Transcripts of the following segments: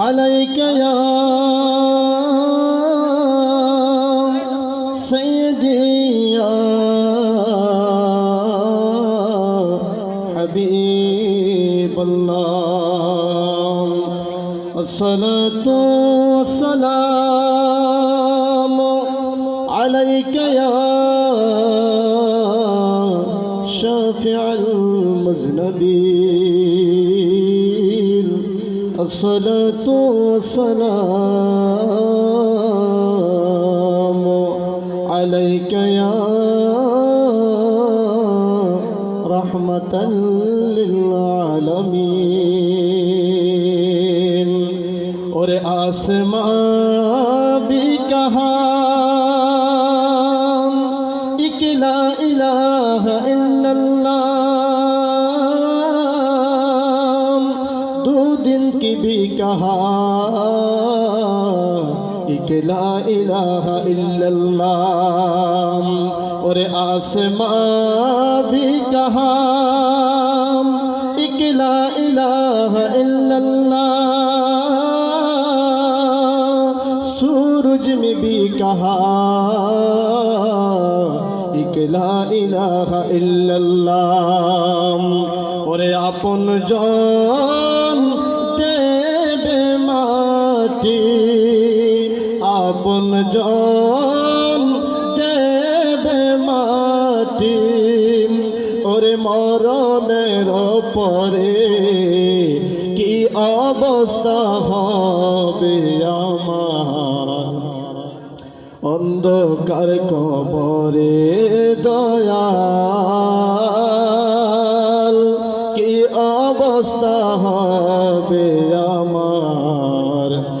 عليك يا سيدي يا حبيب الله الصلاة والسلام عليك يا شافع المذنبين الصلاة والسلام عليك يا رحمة للعالمين اور آسمان বিকাহা ইকলা ইলাহা ইল্লাল্লাহ ওরে আসমা বিকাহা ইকলা ইলাহা ইল্লাল্লাহ সূরজ মে বিকাহা ইকলা ইলাহা ইল্লাল্লাহ ওরে আপন জন জন দেবে মাটি ওরে মরণের পরে কি অবস্থা হবে আমার? অন্ধকার কবরে দয়াল, কি অবস্থা হবে আমার?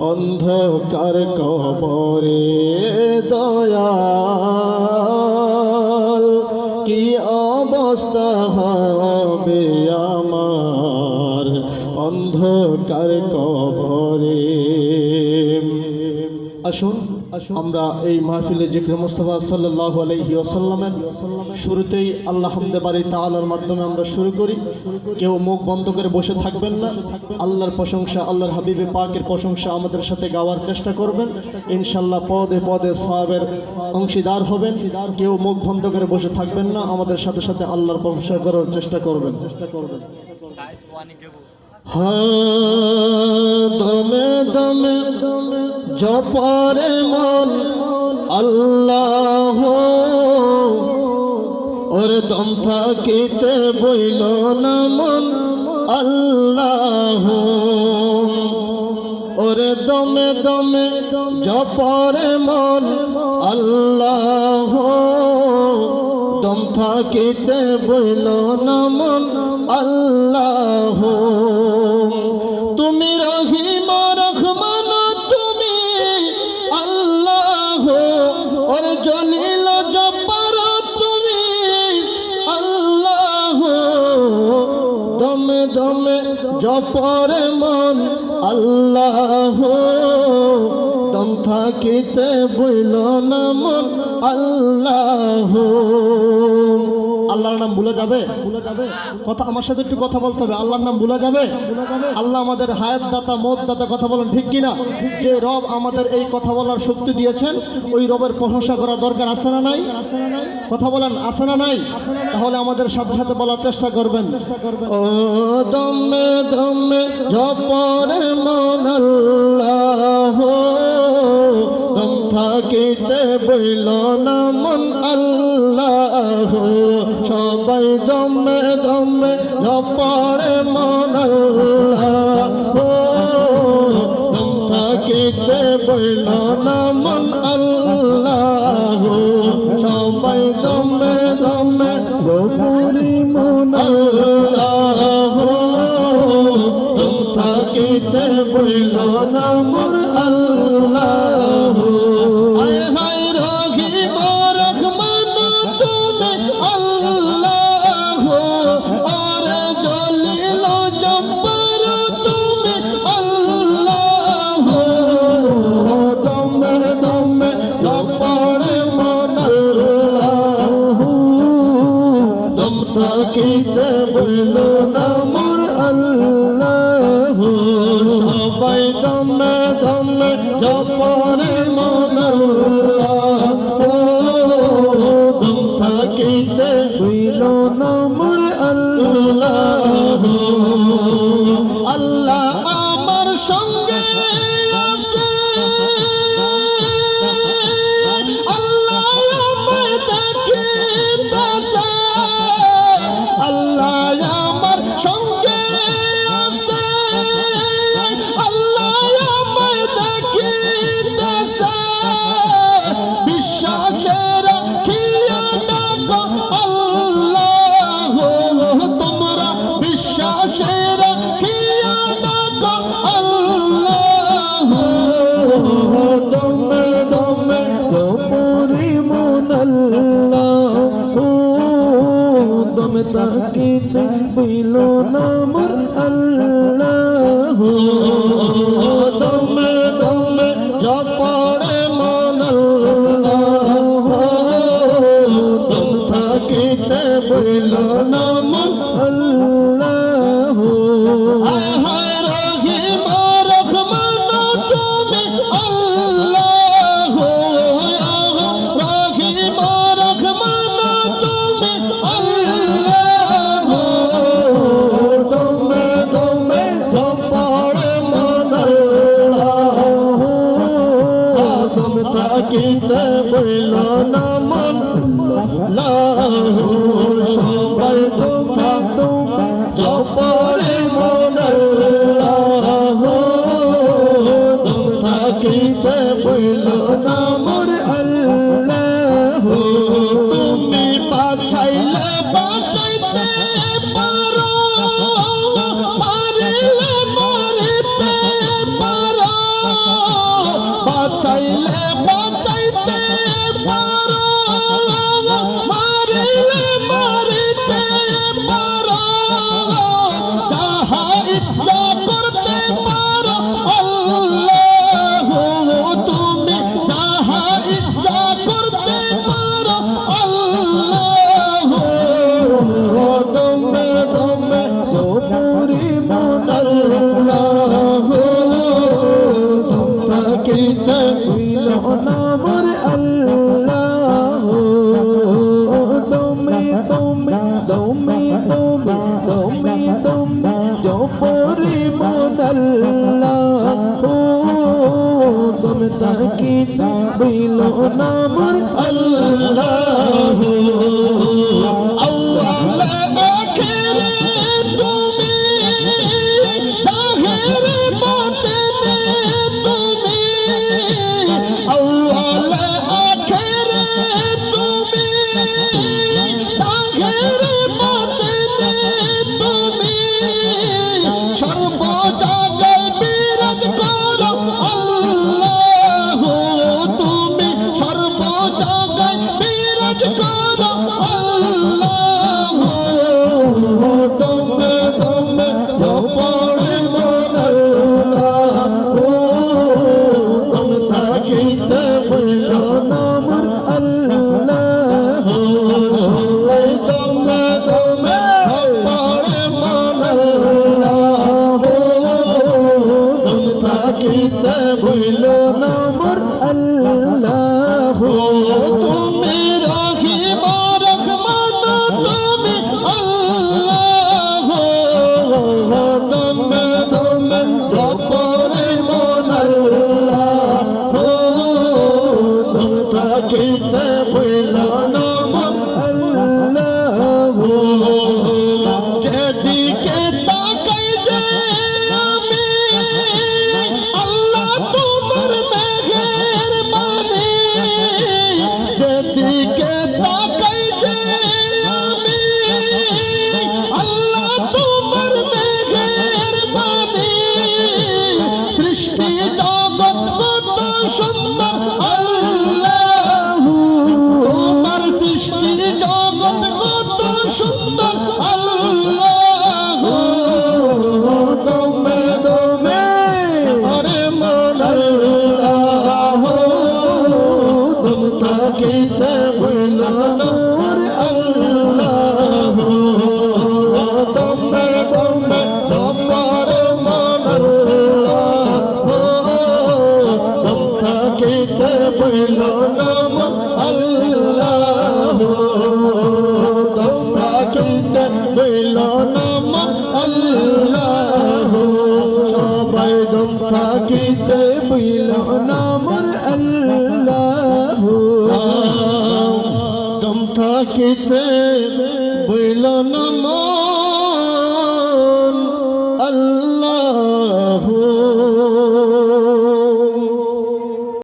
অন্ধকার কবরে দয়াল কি অবস্থা হবে আমার অন্ধকার কবরে? আসুন। আমরা এই মাহফিলে জিক্র মুস্তফা সাল্লাহ আলহি আসাল্লামের শুরুতেই আল্লাহ বাড়ি তালার মাধ্যমে আমরা শুরু করি। কেউ মুখ বন্ধ করে বসে থাকবেন না। আল্লাহর প্রশংসা, আল্লাহর হাবিবে পাকের প্রশংসা আমাদের সাথে গাওয়ার চেষ্টা করবেন। ইনশাল্লাহ পদে পদে সাহাবের অংশীদার হবেন। কেউ মুখ বন্ধ করে বসে থাকবেন না। আমাদের সাথে সাথে আল্লাহর প্রশংসা করার চেষ্টা করবেন। চেষ্টা করবেন দমে দমে জপরে মন আল্লাহ। ওরে দম থাকিতে বইল না মন আল্লাহ। ওরে দমে দমে জপরে মন আল্লাহ। দম থাকিতে বইল না মন আল্লাহ। জপরে মন আল্লাহ। দম থাকিতে বইল না মন আল্লাহ। আল্লাহর নাম ভুলে যাবে? কথা আমার সাথে একটু কথা বলতে হবে। আল্লাহর নাম ভুলে যাবে? আল্লাহ আমাদের হায়াত দাতা মত দাতা কথা বলেন, ঠিক কিনা? যে রব আমাদের এই কথা বলার শক্তি দিয়েছেন, ওই রবের প্রশংসা করা দরকার আছে না নাই? কথা বলেন, আছে না নাই? তাহলে আমাদের সাথে সাথে বলার চেষ্টা করবেন। ও দমে দমে জপরে মন আল্লাহ থাকিতে বইল না মন আল্লাহ। দমে দমে ঝপড়ে মন ও দম থাকিতে বইল থাকিতে বইল না মোর আল্লাহ। সবাই দমে দমে জপরে মন দম থাকিতে বইল না মোর আল্লাহ। তাকিতে বইল না মন লাহ সবাই তোমা থাকিতে হইল না আল্লাহ থাকিতে ভুলো না আল্লাহ। থাকিতে বইল না দম